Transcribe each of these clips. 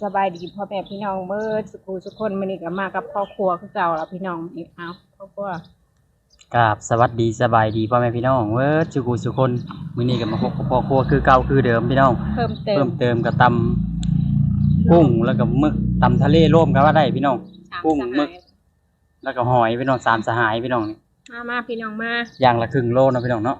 ดีสบายดีพ่อแม่พี่น้องเบิดสุขุสุกคนมื้อนี้ก็มากับพ่อครัวคือเก่าแล้วพี่น้องอีกเอาพ่อครัวกับสวัสดีสบายดีพ่อแม่พี่น้องเว้อสุกุสุคนมื้อนี้ก็มาพบกับพ่อครัวคือเก่าคือเดิมพี่น้องเพิ่มเติเพิ่มมเติมกับตำกุ้งแล้วก็หมึกตำทะเลร่วมกันว่าได้พี่น้องสามกุ้งสหายหมึก แล้วก็หอยพี่น้องสามสหายพี่น้องมามาพี่น้องมาอย่างละครึ่งโลเนาะพี่น้องเนาะ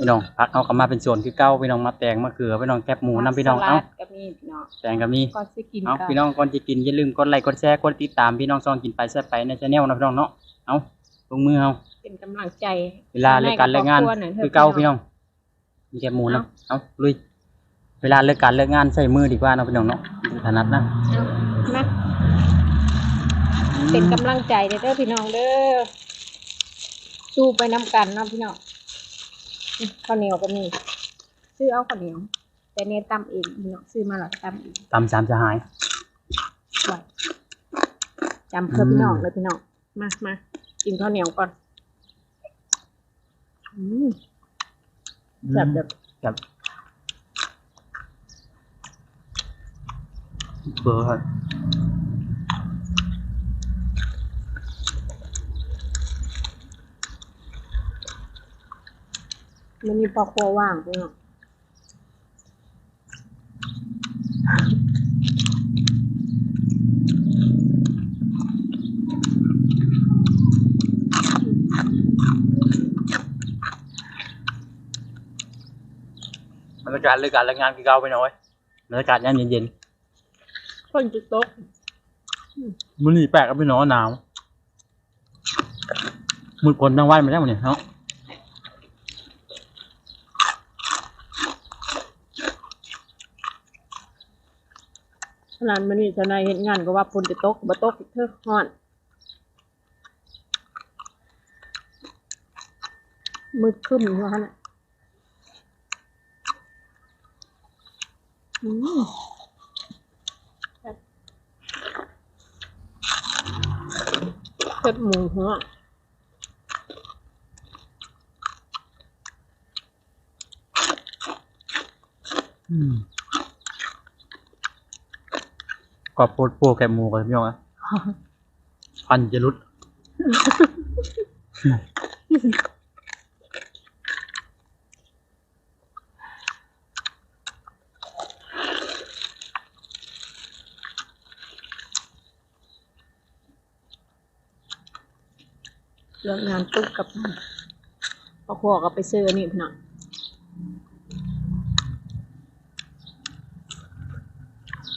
พี่น้องพักเอากลับมาเป็นส่วนคือเก่าพี่น้องมาแตงมะเขือพี่น้องแคบหมูนํพี่น้องสเอ้าลัดก็มีพี่น้อง แตงก็มีก่อนสิกินเอาก็พี่น้องก่อนจะกินอย่าลืมกดไลค์กดแชร์กดติดตามพี่น้องซองกินไปแซ่บไปในชาแนลนะพี่น้องเนาะเอาลงมือเอาเป็นกำลังใจ เวลาเลิกการเลิกงานให้บพ่ครัวหยคือเก่าพี่น้องมีแคบหมูเนาะเอาลุยเวลาเลิกการเลิกงานใส่มือดีกว่าเนาะพี่น้องเนาะถนัดนะเอามาเป็นกำลังใจเด้อพี่น้องเด้อสู้ไปน้ำกันเนาะพี่น้องนี่ข้าวเหนียวก็มีซื้อเอาข้าวเหนียว แต่เนี่ยตำเองพี่น้องซื้อมาแล้วก็ตำเองตามสามสหายไว้จำเพื่อพี่น้องเลยพี่น้องมามากินข้าวเหนียวก่อนอืมแบบแบบแบบเบอร์ครับมันมีปลาครัวว่างพี่น้องากาศเลิกการเลิกงานคือเก่าไปหน่อยบรรยากาศยามเย็นคนจุดโต๊ะๆมื้อนี้แปลกกับพี่น้องหนาวมืดฝนทั้งวันมาแล้วมื้อนี้เนาะขนาดมันนี่ทนายเห็นงานก็ว่าฝนจะตกบ่ตกเธอฮ้อน มืดครึ้มอยู่ฮะน่ะอืม เผ็ดหมูหัวอืมกรอบโพดโปแกบหมูกันพี่น้องอะฟันจะรุด เลิกงานตุ๊กกับพอครัวก็ไปซื้อนี่พี่น้อง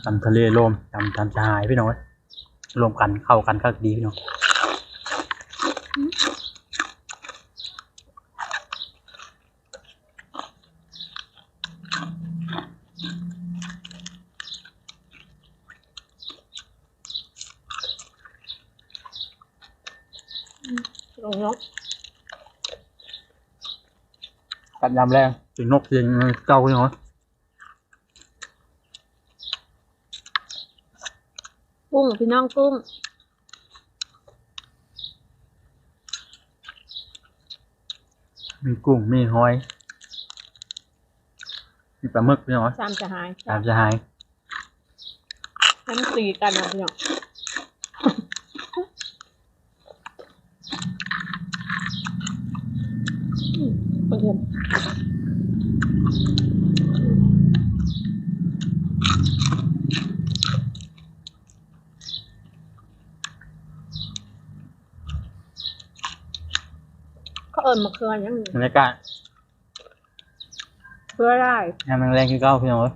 ตำทะเลรวมตำตำชายพี่น้องเอ้ยรวมกันเข้ากันก็ดีพี่น้อง ลงนก กันยำแรงถึงนกเสียงเก่าพี่น้องเอ้ยกุ้งพี่น้องกุ้งมีกุ้งมีหอยมีปลาหมึกพี่น้องเอ้ยสามจะหายตามชายทั้งสี่กันนะพี่น้องอืม โอเคเขาเอิญมาเครือยังบรรยากาศเครือได้ยำแรงคือเก่าพี่น้องเอ้ย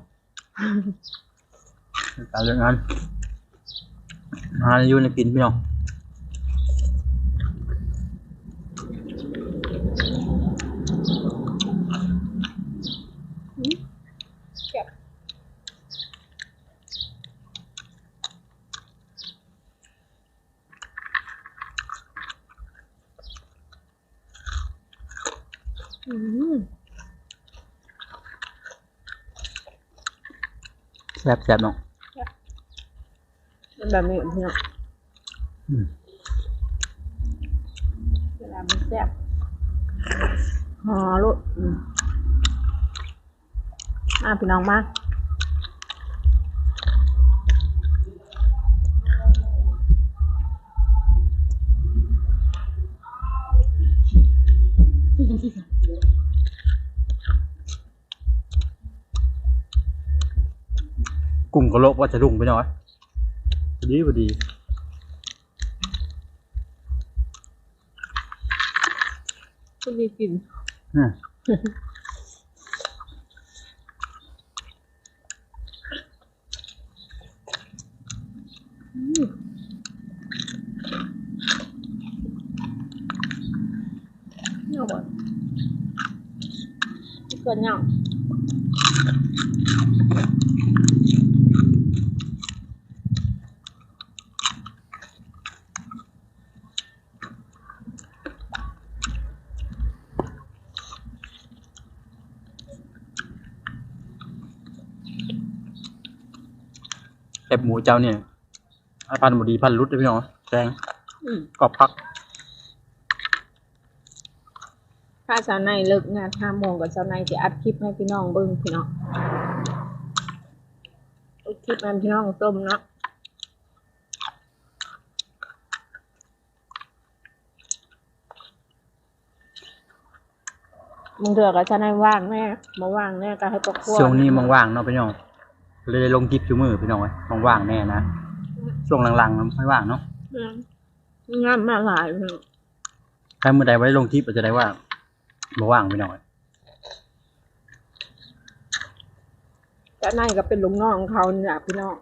การเรื่องงานหาอยู่ในกินพี่น้อง เก็บอืม แซ่บแซ่บน้องเป็นแบบนี้พี่น้องอืมเวลามันแซ่บหอลูกอืมมาพี่น้องมา กุ้งกระโลกว่าจะดุ่งไปหน่อยพอดีพอดีคุณดีกินอืมอืมเอาบ่เกินยัง มูเจ้าเนี่ยให้พันหมูดีพันรุดได้พี่น้องแดงอืมกรอบพักถ้าเช้าในเลิกงานห้าโมงกับเช้าในจะอัดคลิปให้พี่น้องเบิ้งพี่น้องอัดคลิปให้พี่น้องต้มเนาะมึงเถื่อกับเช้าในว่างแน่มาว่างแน่ก็ให้ตกขั้วช่วงนี้มองว่างๆเนาะพี่น้อง เลยได้ลงคลิปชูมือพี่น้องไว้มองว่างๆแน่นะช่วงหลังๆมันไม่ว่างเนาะอืมงานมาหลายพี่น้องถ้าเมื่อใดไว้ลงคลิปอาจจะได้ว่าบ่ว่างพี่น้องเอ้ยเช้าในก็เป็นลุงน้องเขานี่แหละพี่น้อง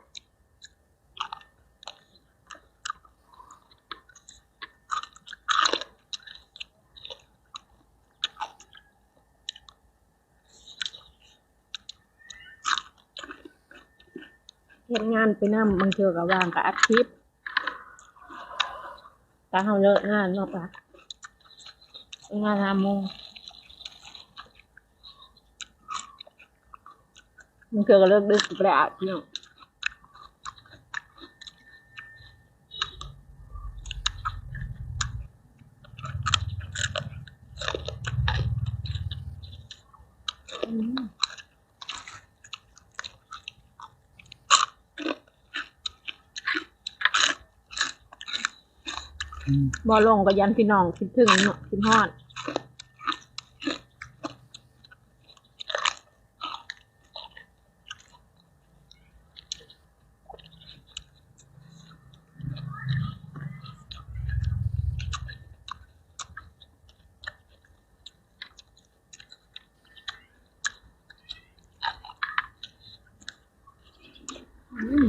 เฮ็ดงานไปนำบางเทื่อก็ว่างก็อัดคลิปแต่เฮาเลิกงานเนาะปะงานห้าโมงบางเทื่อก็เลิกดึกไปแล้วพี่น้องอืม อืม บ่ลงก็ยันพี่น้องคิดถึงเนาะคิดฮอด อืม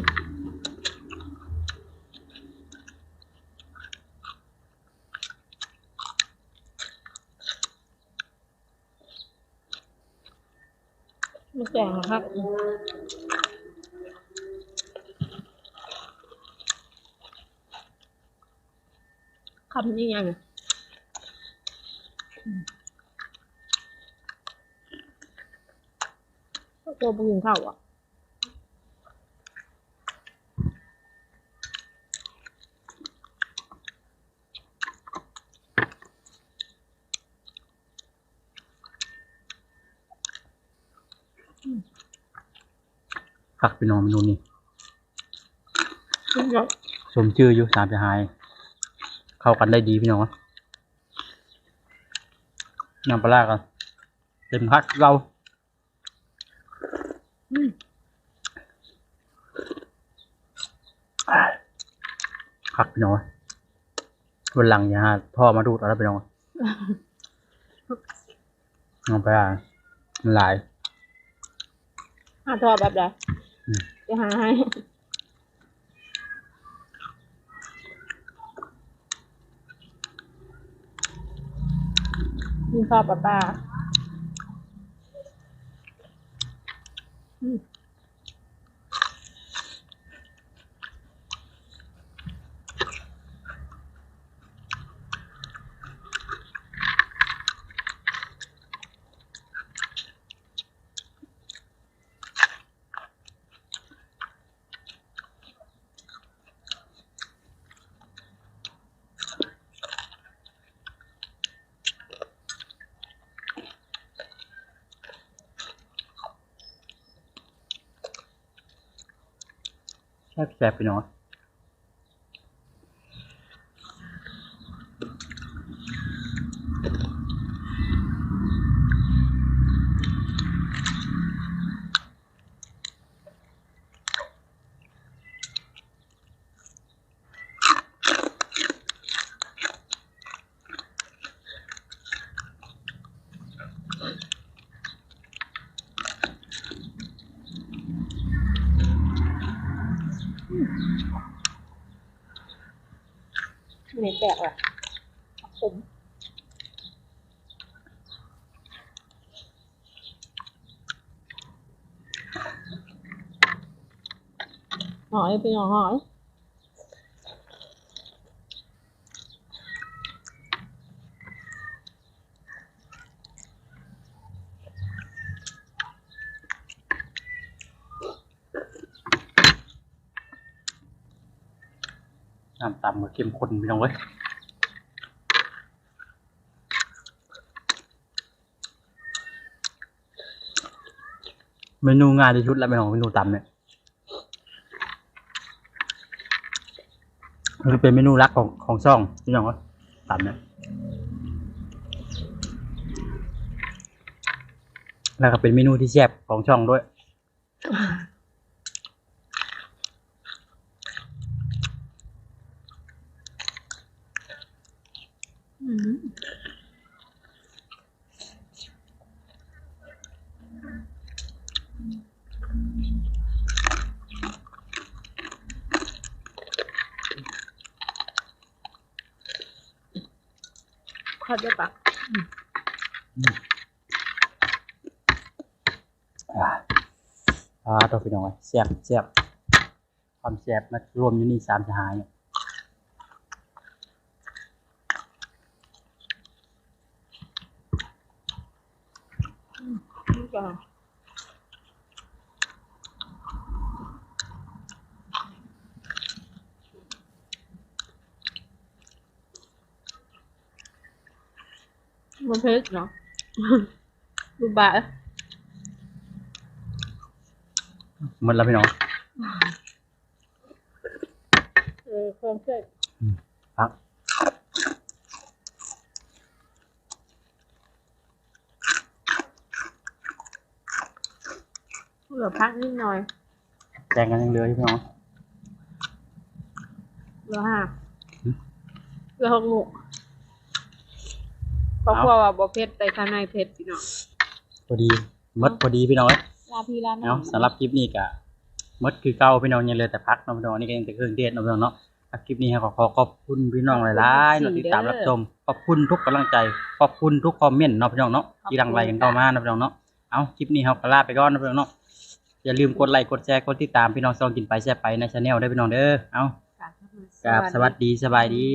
มันแกงนะครับ คำนี้ยังไงตัวบุญเข้าอะ คักพี่น้องเมนูนี้ขึ้นแล้วสมชื่ออยู่สามจะหาย เข้ากันได้ดีพี่น้องน้ำปลาร้ากันเต็มพักเราอืมคักพี่น้องวันหลังอย่าหาพ่อมาดูดเอาแล้วพี่น้องน้ำปลาร้ามันหลายหาทอดแบบใดอืม จะหาให้ยินชอบป้าป้าอืม แซ่บแซ่บพี่น้อย แบกๆว่ะขมหอยเป็นหอย หอยน้ำตำก็เข้มข้นพี่น้องเว้ยเมนูงายที่สุดแล้วเป็นของเมนูตำเนี่ยคือเป็นเมนูรักของของช่องพี่น้องเว้ยตำเนี่ยแล้วก็เป็นเมนูที่แซ่บของช่องด้วย อืมขอ ดด้วยปะอ่าอ่าตัวพี่น้องเว้ยแซ่บแซ่บความแซ่บมารวมอยู่นี่สามสหายเนี่ยนี่ก่อ มันเผ็ดเนาะดูบะหมดแล้วพี่น้องเออเครื่องเผ็ดพักเหลือพักนิดหน่อยแจงกันยังเหลืออยู่พี่น้องเหลือห้าหืมเหลือหกหมู เพราะเอาว่าบ่เผ็ดแต่ข้างในเผ็ดพี่น้องพอดีหมดพอดีพี่น้องเอ้ยลาพี่ลาน้อเนาะงสำหรับคลิปนี้ก็หมดคือเก่าพี่น้องยังเหลือแต่พักเนาะพี่น้องนี่ก็ยังแต่เครื่องเทศเนาะพี่น้องเนาะอะคลิปนี้ขอขอขอบคุณพี่น้องหลายๆเนาะที่ตามรับชมขอบคุณทุกกำลังใจขอบคุณทุกคอมเมนต์เนาะพี่น้องเนาะที่รังไลกันเข้ามาเนาะพี่น้องเนาะเอาคลิปนี้เราก็ลาไปก่อนเนาะพี่น้องเนาะอย่าลืมกดไลค์กดแชร์กดติดตามพี่น้องซองกินไปแชร์ไปในชาแนลได้อพี่น้องเด้อเอาค่ะกราบสวัสดีสบายดี